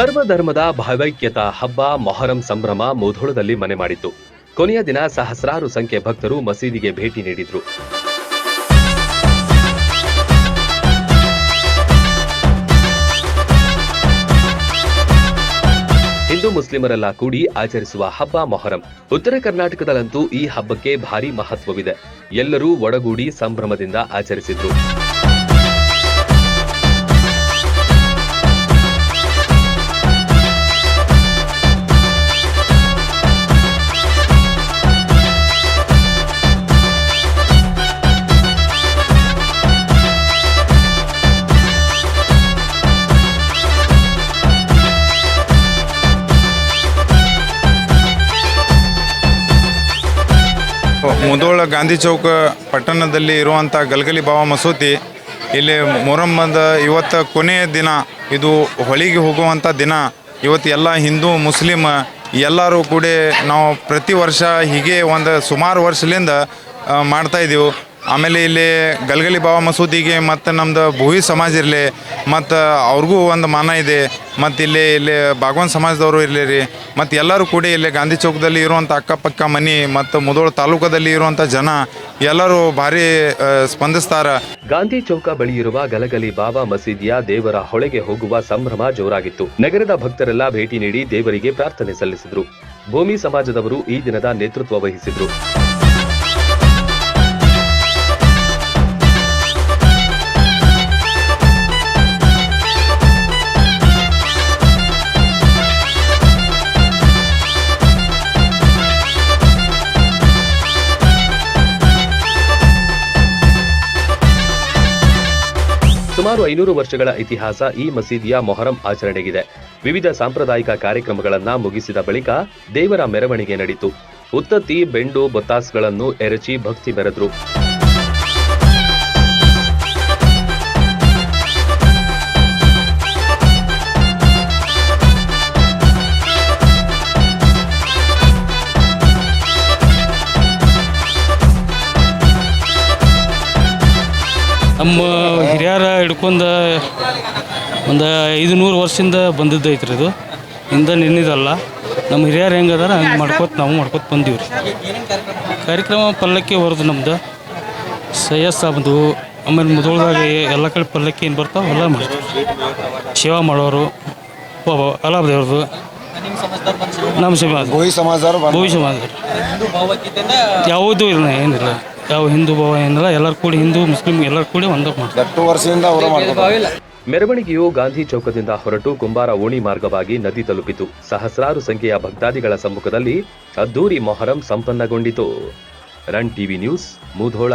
ಸರ್ವಧರ್ಮದ ಭಾವೈಕ್ಯತಾ ಹಬ್ಬ, ಮೊಹರಂ, ಸಂಭ್ರಮ ಮುಧೋಳದಲ್ಲಿ ಮನೆ ಮಾಡಿತ್ತು. ಕೊನೆಯ ದಿನ ಸಹಸ್ರಾರು ಸಂಖ್ಯೆ ಭಕ್ತರು ಮಸೀದಿಗೆ ಭೇಟಿ ನೀಡಿದ್ರು. ಹಿಂದೂ ಮುಸ್ಲಿಮರೆಲ್ಲ ಕೂಡಿ ಆಚರಿಸುವ ಹಬ್ಬ, ಮೊಹರಂ. ಉತ್ತರ ಕರ್ನಾಟಕದಲ್ಲಂತೂ ಈ ಹಬ್ಬಕ್ಕೆ ಭಾರಿ ಮಹತ್ವವಿದೆ. ಎಲ್ಲರೂ ಒಡಗೂಡಿ ಸಂಭ್ರಮದಿಂದ ಆಚರಿಸಿದ್ರು. ಮುದೋಳ ಗಾಂಧಿ ಚೌಕ ಪಟ್ಟಣದಲ್ಲಿ ಇರುವಂಥ ಗಲ್ಗಲಿ ಬಾಬಾ ಮಸೂತಿ, ಇಲ್ಲಿ ಮೊರಮ್ಮದ ಇವತ್ತು ಕೊನೆಯ ದಿನ, ಇದು ಹೊಳಿಗೆ ಹೋಗುವಂಥ ದಿನ. ಇವತ್ತು ಎಲ್ಲ ಹಿಂದೂ, ಮುಸ್ಲಿಮ್ ಎಲ್ಲರೂ ಕೂಡ ನಾವು ಪ್ರತಿ ವರ್ಷ ಹೀಗೆ ಒಂದು ಸುಮಾರು ವರ್ಷದಿಂದ ಮಾಡ್ತಾಯಿದ್ದೀವಿ ಆಮೇಲೆ ಇಲ್ಲಿ ಗಲ್ಗಲಿ ಬಾಬಾ ಮಸೂದಿಗೆ ಮತ್ತು ನಮ್ದು ಭೂವಿ ಸಮಾಜ ಇರಲಿ, ಮತ್ತು ಅವ್ರಿಗೂ ಒಂದು ಮಾನ ಇದೆ, ಮತ್ತು ಇಲ್ಲಿ ಇಲ್ಲಿ ಬಾಗವಾನ್ ಸಮಾಜದವರು ಇರಲಿ ರೀ, ಮತ್ತು ಎಲ್ಲರೂ ಕೂಡ ಇಲ್ಲಿ ಗಾಂಧಿ ಚೌಕದಲ್ಲಿ ಇರುವಂಥ ಅಕ್ಕಪಕ್ಕ ಮನೆ, ಮತ್ತು ಮುದೋಳ ತಾಲೂಕದಲ್ಲಿ ಇರುವಂಥ ಜನ ಎಲ್ಲರೂ ಭಾರಿ ಸ್ಪಂದಿಸ್ತಾರ. ಗಾಂಧಿ ಚೌಕ ಬಳಿ ಇರುವ ಗಲಗಲಿ ಬಾಬಾ ಮಸೀದಿಯ ದೇವರ ಹೊಳೆಗೆ ಹೋಗುವ ಸಂಭ್ರಮ ಜೋರಾಗಿತ್ತು. ನಗರದ ಭಕ್ತರೆಲ್ಲ ಭೇಟಿ ನೀಡಿ ದೇವರಿಗೆ ಪ್ರಾರ್ಥನೆ ಸಲ್ಲಿಸಿದರು. ಭೂಮಿ ಸಮಾಜದವರು ಈ ದಿನದ ನೇತೃತ್ವ ವಹಿಸಿದ್ರು. ಸುಮಾರು ಐನೂರು ವರ್ಷಗಳ ಇತಿಹಾಸ ಈ ಮಸೀದಿಯ ಮೊಹರಂ ಆಚರಣೆಗಿದೆ. ವಿವಿಧ ಸಾಂಪ್ರದಾಯಿಕ ಕಾರ್ಯಕ್ರಮಗಳನ್ನ ಮುಗಿಸಿದ ಬಳಿಕ ದೇವರ ಮೆರವಣಿಗೆ ನಡೆಯಿತು ಉತ್ತತ್ತಿ, ಬೆಂಡು ಬೊತ್ತಾಸ್ಗಳನ್ನು ಎರಚಿ ಭಕ್ತಿ ಮೆರೆದ್ರು ನಮ್ಮ ಹಿರಿಯರ ಹಿಡ್ಕೊಂಡ ಒಂದು ಐದು ನೂರು ವರ್ಷದಿಂದ ಬಂದಿದ್ದೈತೆ ರೀ ಇದು. ಹಿಂದೆ ನಿನ್ನಿದಲ್ಲ ನಮ್ಮ ಹಿರಿಯರು ಹೆಂಗದಾರ ಹಂಗೆ ಮಾಡ್ಕೊತ ನಾವು ಮಾಡ್ಕೊತ ಬಂದೀವಿ ರೀ ಕಾರ್ಯಕ್ರಮ ಪಲ್ಲಕ್ಕಿ ಹೊರದು ನಮ್ದು. ಸಯ್ಯದ್ ಸಾಬ್ದು ಆಮೇಲೆ ಮೊದಲದಾಗ ಎಲ್ಲ ಕಡೆ ಪಲ್ಲಕ್ಕಿ ಏನು ಬರ್ತಾವೆ ಎಲ್ಲ ಮಾಡ್ತೀವಿ. ಶಿವ ಮಾಡೋರು ಅಲಾಬ್ ನಮ್ಮ ಸಮಾಜ. ಭೋಯಿ ಸಮಾಜ ಭವಿಷ್ಯ ಸಮಾಜ ಯಾವುದೂ ಇಲ್ಲ ಏನಿಲ್ಲ. ಯಾವ ಹಿಂದೂ ಭಾವ ಏನಿಲ್ಲ ಎಲ್ಲರೂ ಕೂಡಿ ಹಿಂದೂ ಮುಸ್ಲಿಂ ಎಲ್ಲರೂ ಕೂಡಿ ಒಂದೇ ಮಾಡ್ತಾರೆ. ಎಷ್ಟು ವರ್ಷದಿಂದ ಅವರು ಮಾಡ್ತಾರೆ ಮೆರವಣಿಗೆಯು ಗಾಂಧಿ ಚೌಕದಿಂದ ಹೊರಟು ಕುಂಬಾರ ಓಣಿ ಮಾರ್ಗವಾಗಿ ನದಿ ತಲುಪಿತು. ಸಹಸ್ರಾರು ಸಂಖ್ಯೆಯ ಭಕ್ತಾದಿಗಳ ಸಮ್ಮುಖದಲ್ಲಿ ಅದ್ದೂರಿ Muharram ಸಂಪನ್ನಗೊಂಡಿತು. Run TV news Mudhol.